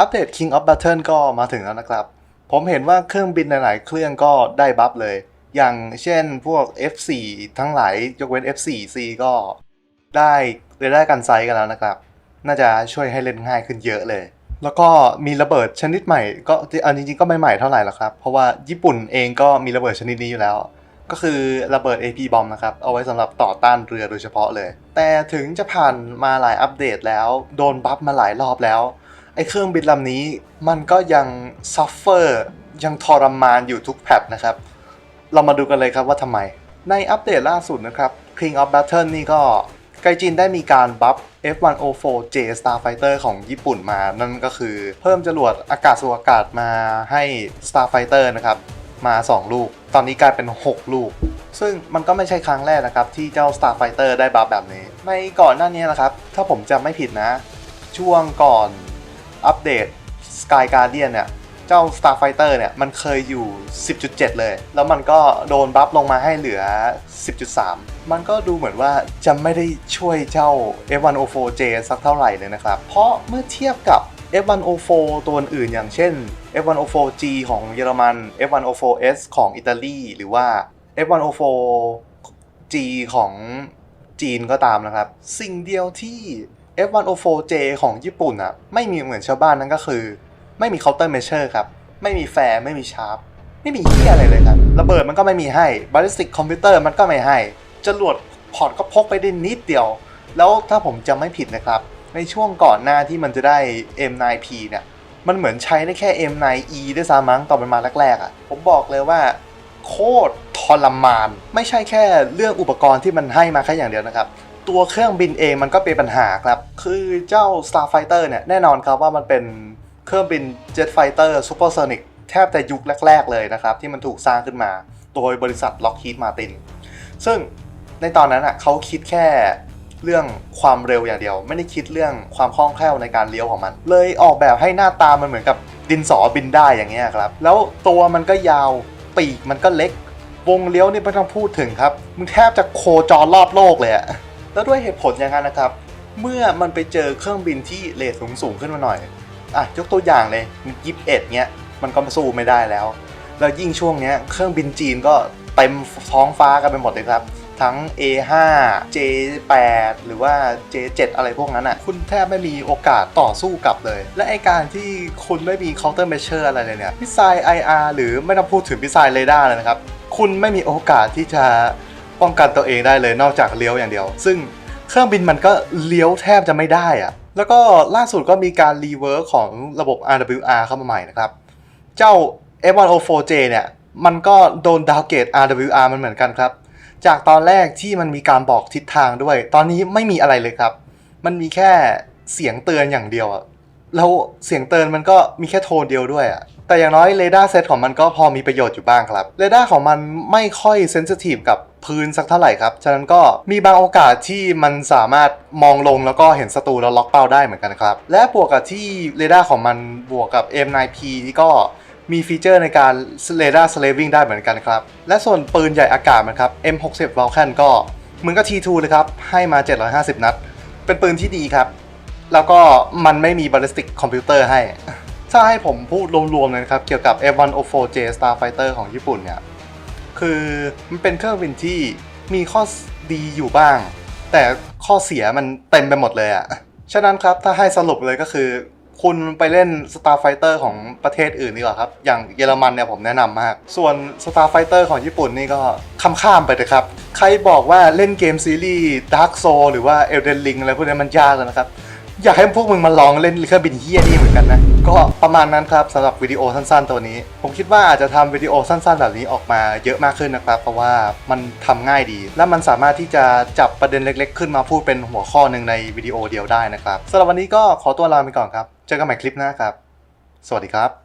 อัปเดต King of Battle ก็มาถึงแล้วนะครับ ผมเห็นว่าเครื่องบินหลายๆเครื่องก็ได้บัฟเลย อย่างเช่นพวก F4 ทั้งหลายยกเว้น F4C ก็ได้เรดาร์กันไซส์กันแล้วนะครับ น่าจะช่วยให้เล่นง่ายขึ้นเยอะเลย แล้วก็มีระเบิดชนิดใหม่ ก็อันจริงๆก็ไม่ใหม่เท่าไหร่หรอกครับ เพราะว่าญี่ปุ่นเองก็มีระเบิดชนิดนี้อยู่แล้ว ก็คือระเบิด AP บอมนะครับ เอาไว้สำหรับต่อต้านเรือโดยเฉพาะเลย แต่ถึงจะผ่านมาหลายอัปเดตแล้ว โดนบัฟมาหลายรอบแล้ว ไอ้เครื่องบินลำนี้มันก็ยังซัฟเฟอร์ยังทรมานอยู่ทุกแพทนะครับ เรามาดูกันเลยครับว่าทำไม ในอัปเดตล่าสุดนะครับ King of Battle นี่ก็ไกจินได้มีการบัฟ F104J Starfighter ของญี่ปุ่นมา นั่นก็คือเพิ่มจรวดอากาศสู่อากาศมาให้ Starfighter นะครับ มา 2 ลูก ตอนนี้กลายเป็น 6 ลูก ซึ่งมันก็ไม่ใช่ครั้งแรกนะครับ ที่เจ้า Starfighter ได้บัฟแบบนี้ ในก่อนหน้านี้นะครับ ถ้าผมจำไม่ผิดนะ ช่วงก่อน อัปเดต Sky Guardian เนี่ยเจ้า Starfighter เนี่ยมันเคยอยู่ 10.7 เลย แล้วมันก็โดนบัฟลงมาให้เหลือ 10.3 มันก็ดูเหมือนว่าจะไม่ได้ช่วยเจ้า F104J สักเท่าไหร่เลยนะครับ เพราะเมื่อเทียบกับ F104 ตัวอื่นอย่างเช่น F104G ของเยอรมัน F104S ของอิตาลีหรือว่า F104G ของจีนก็ตามนะครับ สิ่งเดียวที่ F104J ของญี่ปุ่นอะไม่มีเหมือนชาวบ้านนั่นก็คือ ไม่มี counter measure ครับ ไม่มีแฟร์ไม่มีชาร์ปไม่มีเหี้ยอะไรเลยครับ ระเบิดมันก็ไม่มีให้ ballistic computer มันก็ไม่ให้จรวดพอร์ตก็พกไปได้นิดเดียว แล้วถ้าผมจำไม่ผิดนะครับ ในช่วงก่อนหน้าที่มันจะได้ M9P เนี่ยมันเหมือนใช้ได้แค่ M9E ด้วยซ้ำมั้งตอนมันมาแรกๆอะ่ะ ผมบอกเลยว่า โคตรทรมาน ไม่ใช่แค่เรื่องอุปกรณ์ที่มันให้มาแค่อย่างเดียวนะครับ ตัวเครื่องบินเองมันก็เป็นปัญหาครับ คือเจ้า Starfighter เนี่ยแน่นอนครับว่ามันเป็นเครื่องบิน Jet Fighter Supersonic แทบแต่ยุคแรก ๆ เลยนะครับ ที่มันถูกสร้างขึ้นมา โดยบริษัท Lockheed Martin ซึ่งในตอนนั้นอะเขาคิดแค่เรื่องความเร็วอย่างเดียว ไม่ได้คิดเรื่องความคล่องแคล่วในการเลี้ยวของมัน เลยออกแบบให้หน้าตามันเหมือนกับดินสอบินได้อย่างเงี้ยครับ แล้วตัวมันก็ยาวปีกมันก็เล็ก วงเลี้ยวนี่ไม่ต้องพูดถึงครับมึงแทบจะโคจรรอบโลกเลยอะ แล้วด้วยเหตุผลอย่างนั้นนะครับ เมื่อมันไปเจอเครื่องบินที่เลทสูงสูงขึ้นมาหน่อยอะยกตัวอย่างเลยยิบเอ็ดเนี้ยมันก็สู้ไม่ได้แล้ว แล้วยิ่งช่วงเนี้ยเครื่องบินจีนก็เต็มท้องฟ้ากันไปหมดเลยครับ ทั้ง A5 J8 หรือว่า J7 อะไรพวกนั้นอะ คุณแทบไม่มีโอกาสต่อสู้กลับเลย และไอการที่คุณไม่มี counter measure อะไรเลยเนี่ยมิสไซล์ IR หรือไม่ต้องพูดถึงมิสไซล์เรดาร์เลยนะครับ คุณไม่มีโอกาสที่จะ ป้องกันตัวเองได้เลยนอกจากเลี้ยวอย่างเดียว ซึ่งเครื่องบินมันก็เลี้ยวแทบจะไม่ได้อะแล้วก็ล่าสุดก็มีการรีเวิร์กของระบบ RWR เข้ามาใหม่นะครับ เจ้า F104J เนี่ยมันก็โดนดาวเกต RWR มันเหมือนกันครับ จากตอนแรกที่มันมีการบอกทิศทางด้วย ตอนนี้ไม่มีอะไรเลยครับ มันมีแค่เสียงเตือนอย่างเดียวอะ แล้วเสียงเตือนมันก็มีแค่โทนเดียวด้วยอะแต่อย่างน้อยเรดาร์เซตของมันก็พอมีประโยชน์อยู่บ้างครับเรดาร์ของมันไม่ค่อยเซนซิทีฟกับพื้นสักเท่าไหร่ครับ ฉะนั้นก็มีบางโอกาสที่มันสามารถมองลงแล้วก็เห็นศัตรูแล้วล็อกเป้าได้เหมือนกันครับ และบวกกับที่เรดาร์ของมันบวกกับ M9P นี่ก็มีฟีเจอร์ในการเรดาร์สเลวิงได้เหมือนกันครับ และส่วนปืนใหญ่อากาศมันครับ M60 Vulcan ก็เหมือนกับ T2 เลยครับ ให้มา 750 นัด เป็นปืนที่ดีครับ แล้วก็มันไม่มี ballistic computer ให้ ถ้าให้ผมพูดรวมๆเลยนะครับ เกี่ยวกับ F104J Starfighter ของญี่ปุ่นเนี่ย คือมันเป็นเครื่องบินที่มีข้อดีอยู่บ้าง แต่ข้อเสียมันเต็มไปหมดเลยอะฉะนั้นครับ ถ้าให้สรุปเลยก็คือคุณไปเล่น Starfighter ของประเทศอื่นดีกว่าครับ อย่างเยอรมันเนี่ยผมแนะนำมาก ส่วน Starfighter ของญี่ปุ่นนี่ก็คำข้ามไปเลยครับ ใครบอกว่าเล่นเกมซีรีส์ Dark Soul หรือว่า Elden Ring อะไรพวกนี้มันยากเลยนะครับ อยากให้พวกมึงมาลองเล่นเครื่องบินเฮี้ยนี่เหมือนกันนะ ก็ประมาณนั้นครับสำหรับวิดีโอสั้นๆตัวนี้ ผมคิดว่าอาจจะทำวิดีโอสั้นๆแบบนี้ออกมาเยอะมากขึ้นนะครับ เพราะว่ามันทำง่ายดี และมันสามารถที่จะจับประเด็นเล็ก ๆ ขึ้นมาพูดเป็นหัวข้อหนึ่งในวิดีโอเดียวได้นะครับสำหรับวันนี้ก็ขอตัวลาไปก่อนครับ เจอกันใหม่คลิปหน้าครับ สวัสดีครับ